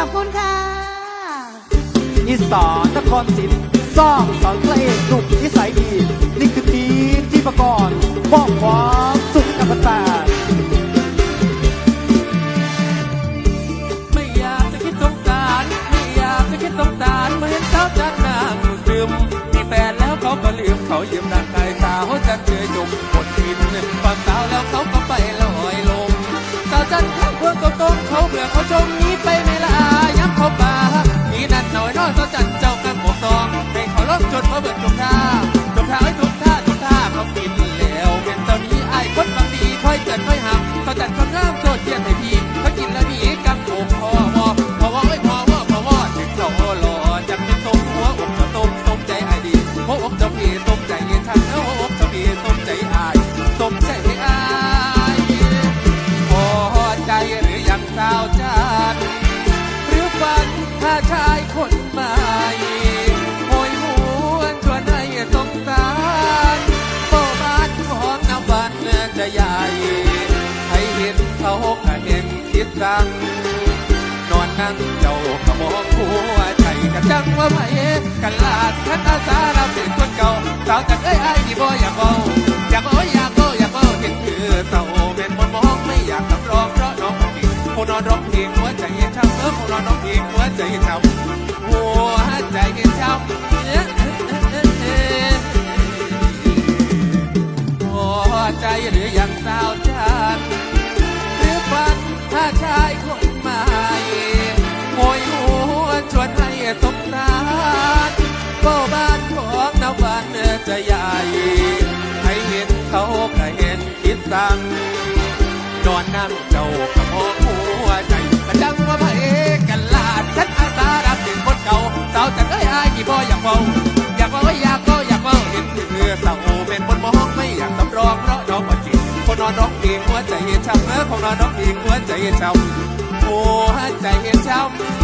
ขอบคุณค่ะ อีสานนครศรีสร้างสรรค์พระเอกหนุ่มนิสัยดี นี่คือทีมที่ประกรณ์มอบความสุขกับแฟนไม่อยากจะคิดสงสาร ไม่อยากจะคิดสงสารเมื่อเห็นสาวจันนางซึมมีแฟนแล้วเขาก็ลืมเขายืมร่างกายสาวจันเชยจุกหมดทินความสาวแล้วเขาก็ไปลอยลงสาวจันข้างควงก็ตรงเขาเบื่อเขาจมนี้ไป คนใหม่โหยหวนชวนให้สงสารโบบ้านของน้ำวันจะใหญ่ให้เห็นเขาก็เห็นคิดสั่งนอนนั่งเจ้าก็มองหัวใจกันจังว่าไผกันลาดท่านอาสาเราเป็นคนเก่าสาวจัดเอ้ยไอ้นี่บ่อยากเบาอยากเบาอยากเบาอยากเบาเห็นคือเต่าเป็นมนมองไม่อยากทำรองเพราะน้องของพี่คนนอนร้องเพลง หัวใจช้อน้องพลงหัวใจช้ำหัวใจช้ำเอ๊ะเอ๊ะเอ๊ะเอ๊ะเอ๊ะพอใจหรือยังสาวจันหรือฝันถ้าชายคนใหม่โอยหัวชวนให้สงสารก็บ้านของนวันจะใหญ่ให้เห็นเขาก็เห็นคิดสั่งนอนนั่งเจ้าก็มองหัวใจ จังว่าพระเอกกันลาดฉันอาสารับถึงคนเก่าสาวจังเอ้ยอายกี่บ่อยากเฝ้าอยากเฝ้าอยากเฝ้าอยากเฝ้าเห็นเพื่อเศร้าเป็นคนมองไม่อยากสำรองเพราะน้องก็จริงคนนอนร้องเพลงหัวใจเย็นช้ำเออคนนอนร้องเพลงหัวใจเย็นช้ำหัวใจเย็นช้ำ